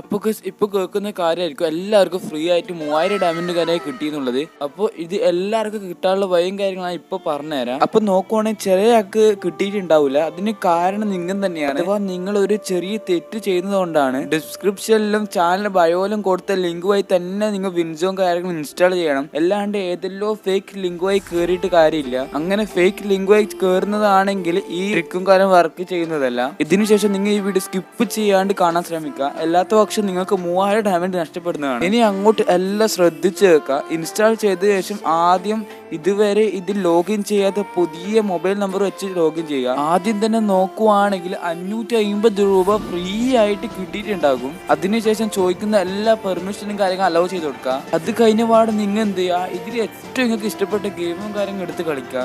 അപ്പോൾ ഇപ്പൊ കേൾക്കുന്ന കാര്യമായിരിക്കും എല്ലാവർക്കും ഫ്രീ ആയിട്ട് മൂവായിരം ഡയമണ്ട് കരയായി കിട്ടിയെന്നുള്ളത്. അപ്പോൾ ഇത് എല്ലാവർക്കും കിട്ടാനുള്ള വയും കാര്യങ്ങളാണ് ഇപ്പൊ പറഞ്ഞുതരാം. അപ്പൊ നോക്കുവാണെങ്കിൽ ചെറിയ ആൾക്ക് കിട്ടിയിട്ടുണ്ടാവില്ല അതിന് കാരണം നിങ്ങൾ തന്നെയാണ്. അഥവാ നിങ്ങൾ ഒരു ചെറിയ തെറ്റ് ചെയ്യുന്നതുകൊണ്ടാണ് ഡിസ്ക്രിപ്ഷനിലും ചാനൽ ബയോയിലും കൊടുത്ത ലിങ്ക് വഴി തന്നെ നിങ്ങൾ വിൻസോം കാര്യങ്ങൾ ഇൻസ്റ്റാൾ ചെയ്യണം. അല്ലാണ്ട് ഏതെല്ലോ ഫേക്ക് ലിങ്ക് വഴി കയറിയിട്ട് കാര്യമില്ല. അങ്ങനെ ഫേക്ക് ലിങ്ക് വഴി കയറുന്നതാണെങ്കിൽ ഈ ട്രിക്കും കാര്യം വർക്ക് ചെയ്യുന്നതല്ല. ഇതിനുശേഷം നിങ്ങൾ ഈ വീഡിയോ സ്കിപ്പ് ചെയ്യാണ്ട് കാണാൻ ശ്രമിക്കുക. അല്ലാത്ത പക്ഷം നിങ്ങൾക്ക് മൂവായിരം ഡയമണ്ട് നഷ്ടപ്പെടുന്നതാണ്. ഇനി അങ്ങോട്ട് എല്ലാം ശ്രദ്ധിച്ചു വെക്കുക ഇൻസ്റ്റാൾ ചെയ്ത ശേഷം ആദ്യം ഇതുവരെ ഇത് ലോഗിൻ ചെയ്യാത്ത പുതിയ മൊബൈൽ നമ്പർ വെച്ച് ലോഗിൻ ചെയ്യുക. ആദ്യം തന്നെ നോക്കുവാണെങ്കിൽ അഞ്ഞൂറ്റി അമ്പത് രൂപ ഫ്രീ ആയിട്ട് കിട്ടിയിട്ടുണ്ടാകും. അതിനുശേഷം ചോദിക്കുന്ന എല്ലാ പെർമിഷനും കാര്യങ്ങളും അലോ ചെയ്ത് കൊടുക്കുക. അത് കഴിഞ്ഞ പാട് നിങ്ങൾ എന്ത് ചെയ്യുക? ഇതിൽ ഏറ്റവും നിങ്ങൾക്ക് ഇഷ്ടപ്പെട്ട ഗെയിമും കാര്യങ്ങളും എടുത്ത് കളിക്കുക.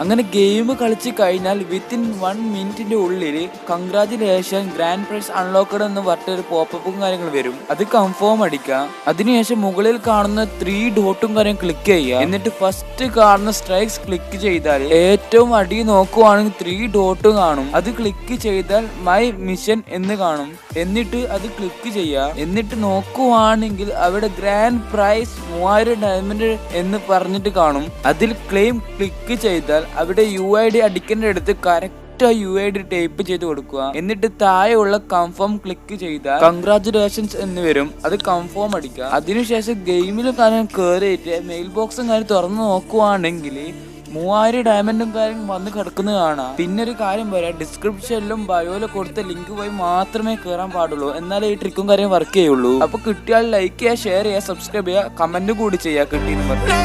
അങ്ങനെ ഗെയിം കളിച്ച് കഴിഞ്ഞാൽ വിത്തിൻ വൺ മിനിറ്റിന്റെ ഉള്ളിൽ കൺഗ്രാചുലേഷൻ ഗ്രാൻഡ് പ്രൈസ് അൺലോക്കഡ് എന്ന് പറഞ്ഞൊരു പോപ്പപ്പും കാര്യങ്ങളും വരും. അത് കൺഫേം അടിക്കാം അതിനുശേഷം മുകളിൽ കാണുന്ന ത്രീ ഡോട്ടും കാര്യം ക്ലിക്ക് ചെയ്യുക. എന്നിട്ട് ഫസ്റ്റ് കാണുന്ന സ്ട്രൈക്സ് ക്ലിക്ക് ചെയ്താൽ ഏറ്റവും അടി നോക്കുവാണെങ്കിൽ ത്രീ ഡോട്ട് കാണും. അത് ക്ലിക്ക് ചെയ്താൽ മൈ മിഷൻ എന്ന് കാണും. എന്നിട്ട് അത് ക്ലിക്ക് ചെയ്യുക. എന്നിട്ട് നോക്കുവാണെങ്കിൽ അവിടെ ഗ്രാൻഡ് പ്രൈസ് മൂവായിരം ഡയമണ്ട് എന്ന് പറഞ്ഞിട്ട് കാണും. അതിൽ ക്ലെയിം ക്ലിക്ക് ചെയ്താൽ അവിടെ യു ഐ ഡി അടിക്കേണ്ട അടുത്ത് correct U I D type ചെയ്ത് കൊടുക്കുക. എന്നിട്ട് താഴെയുള്ള കൺഫേം ക്ലിക്ക് ചെയ്താൽ കൺഗ്രാചുലേഷൻസ് എന്ന് വരും. അത് കൺഫേം അടിക്കുക. അതിനുശേഷം ഗെയിമിൽ കാര്യം കയറിയിട്ട് മെയിൽ ബോക്സും കാര്യം തുറന്നു നോക്കുവാണെങ്കിൽ മൂവായിരം ഡയമണ്ടും കാര്യം വന്ന് കിടക്കുന്നത് കാണാം. പിന്നെ ഒരു കാര്യം പറയാം. ഡിസ്ക്രിപ്ഷനിലും ബയോയിലും കൊടുത്ത ലിങ്ക് പോയി മാത്രമേ കയറാൻ പാടുള്ളൂ. എന്നാലേ ഈ ട്രിക്കും കാര്യം വർക്ക് ചെയ്യുള്ളൂ. അപ്പൊ കിട്ടിയാൽ ലൈക്ക് ചെയ്യുക ഷെയർ ചെയ്യുക സബ്സ്ക്രൈബ് ചെയ്യുക കമന്റ് കൂടി ചെയ്യുക കിട്ടിയെന്ന് പറഞ്ഞു.